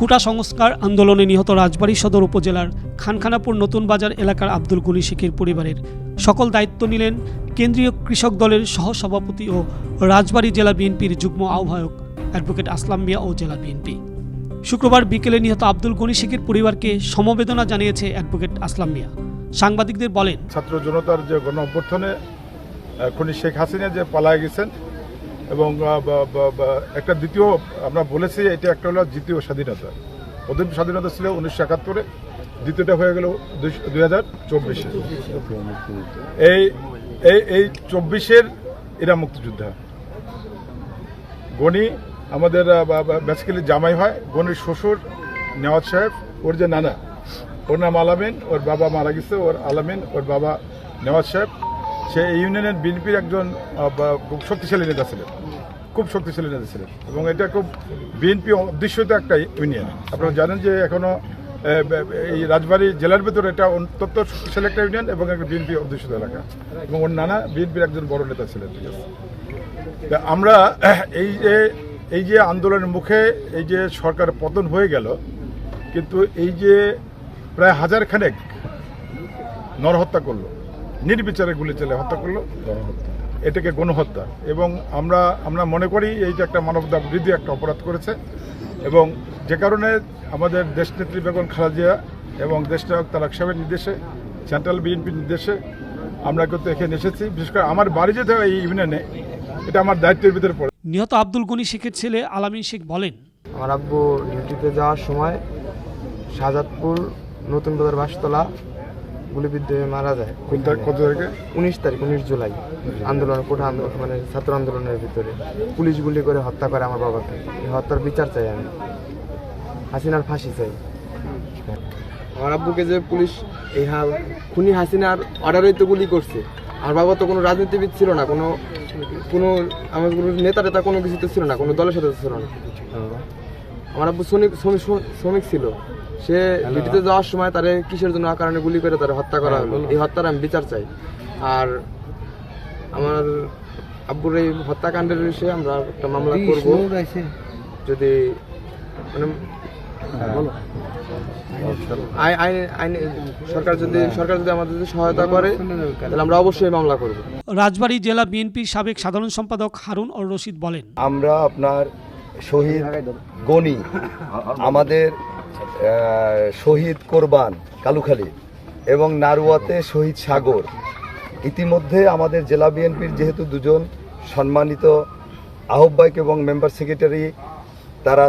কুটা সংস্কার আন্দোলনে নিহত রাজবাড়ী সদর উপজেলার খানখানাপুর নতুন বাজার এলাকার আব্দুল গনি শেখের পরিবারের। সকল দায়িত্ব নিলেন কেন্দ্রীয় কৃষক দলের সহসভাপতি ও রাজবাড়ী জেলা বিএনপির যুগ্ম আহ্বায়ক অ্যাডভোকেট আসলাম মিয়া ও জেলা বিএনপি। শুক্রবার বিকেলে নিহত আব্দুল গনি শেখের পরিবারকে সমবেদনা জানিয়েছে অ্যাডভোকেট আসলাম মিয়া। সাংবাদিকদের বলেন ছাত্র জনতার যে গণ অভ্যর্থনে খনি শেখ হাসিনা যে পালায় গেছেন এবং একটা দ্বিতীয়, আমরা বলেছি এটা একটা হলো দ্বিতীয় স্বাধীনতা। প্রথম স্বাধীনতা ছিল উনিশশো একাত্তরে, দ্বিতীয়টা হয়ে গেল দুই হাজার চব্বিশে। এই এই এই চব্বিশের এরা মুক্তিযোদ্ধা। গণি, আমাদের বেসিক্যালি জামাই হয়। গণির শ্বশুর নেওয়াজ সাহেব, ওর যে নানা, ওর নাম আলামিন, ওর বাবা মারা গেছে, ওর আলামিন, ওর বাবা নেওয়াজ সাহেব। সে ইউনিয়নের বিএনপির একজন খুব শক্তিশালী নেতা ছিলেন। খুব শক্তিশালী নেতা ছিলেন। এবং এটা খুব বিএনপি অধ্যুষিত একটা ইউনিয়ন। আপনারা জানেন যে এখনও এই রাজবাড়ী জেলার ভিতরে এটা অত্যন্ত শক্তিশালী একটা ইউনিয়ন এবং একটা বিএনপি অধ্যুষিত এলাকা। এবং ওর নানা বিএনপির একজন বড় নেতা ছিলেন, ঠিক আছে? আমরা, এই যে এই যে আন্দোলনের মুখে এই যে সরকার পতন হয়ে গেল, কিন্তু এই যে প্রায় হাজার খানেক নরহত্যা করল। নির্বিচারে গুলি চালে হত্যা করল। এটাকে গণহত্যা। এবং আমরা আমরা মনে করি এইটা একটা মানবতা বৃদ্ধি একটা অপরাধ করেছে। এবং যে কারণে আমাদের দেশনেত্রী বেগম খালেদা জিয়া এবং দেশনায়ক তালাক সাহেবের নির্দেশে সেন্ট্রাল বিএনপির নির্দেশে আমরা কিন্তু এখানে এসেছি। বিশেষ করে আমার বাড়ি যেতে হয় এই ইউনিয়নে এটা আমার দায়িত্বের ভিতরে পড়ে। নিহত আব্দুল গনি শেখের ছেলে আলামিন শেখ বলেন আমার আব্বু ডিউটিতে যাওয়ার সময় শাহজাদপুর নতুন বাজার বাসতলা গুলিবিদ্ধ হয়ে মারা যায় কত তারিখে? উনিশ তারিখ উনিশ জুলাই। আন্দোলন কোঠা আন্দোলন মানে ছাত্র আন্দোলনের ভিতরে। পুলিশ গুলি করে হত্যা করে আমার বাবাকে। এই হত্যার বিচার চাই আমি। হাসিনার ফাঁসি চাই। আমার আব্বুকে যে পুলিশ এই খুনি হাসিনার অর্ডারেই তো গুলি করছে। আমার বাবা তো কোনো রাজনীতিবিদ ছিল না কোনো কোনো আমার কোনো নেতা টেতা কোনো কিছু তো ছিল না কোনো দলের সাথে ছিল না। আমার আব্বু শ্রমিক শ্রমিক শ্রমিক ছিল। সে ডিউটিতে যাওয়ার সময় তারে কিসের জন্য কারণে গুলি করে তারে হত্যা করা হলো। এই হত্যার আমি বিচার চাই। আর আমার আব্বুর এই হত্যাকাণ্ডের বিষয়ে আমরা একটা মামলা করব। যদি মানে আই- আইন আইন সরকার যদি সরকার যদি আমাদের যদি সহায়তা করে তাহলে আমরা অবশ্যই মামলা করব। রাজবাড়ী জেলা বিএনপির সাবেক সাধারণ সম্পাদক হারুন অর রশিদ বলেন আমরা আপনার শহীদ গনি, আমাদের শহীদ কোরবান কালুখালী এবং নারুয়াতে শহীদ সাগর। ইতিমধ্যে আমাদের জেলা বিএনপির যেহেতু দুজন সম্মানিত আহ্বায়ক এবং মেম্বার সেক্রেটারি, তারা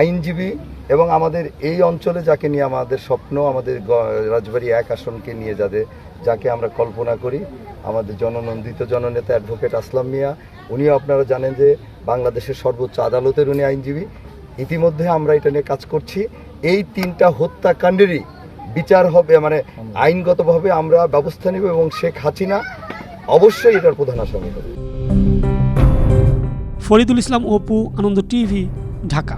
আইনজীবী এবং আমাদের এই অঞ্চলে যাকে নিয়ে আমাদের স্বপ্ন, আমাদের রাজবাড়ি এক আসনকে নিয়ে যাদের, যাকে আমরা কল্পনা করি, আমাদের জননন্দিত জননেতা অ্যাডভোকেট আসলাম মিয়া উনিও আপনারা জানেন যে বাংলাদেশের সর্বোচ্চ আদালতের উনি আইনজীবী। ইতিমধ্যে আমরা এটা নিয়ে কাজ করছি। এই তিনটা হত্যাকাণ্ডেরই বিচার হবে মানে আইনগতভাবে আমরা ব্যবস্থা নেব এবং শেখ হাসিনা অবশ্যই এটার প্রধান আসামি হবে। ফরিদুল ইসলাম, অপু, আনন্দ টিভি, ঢাকা।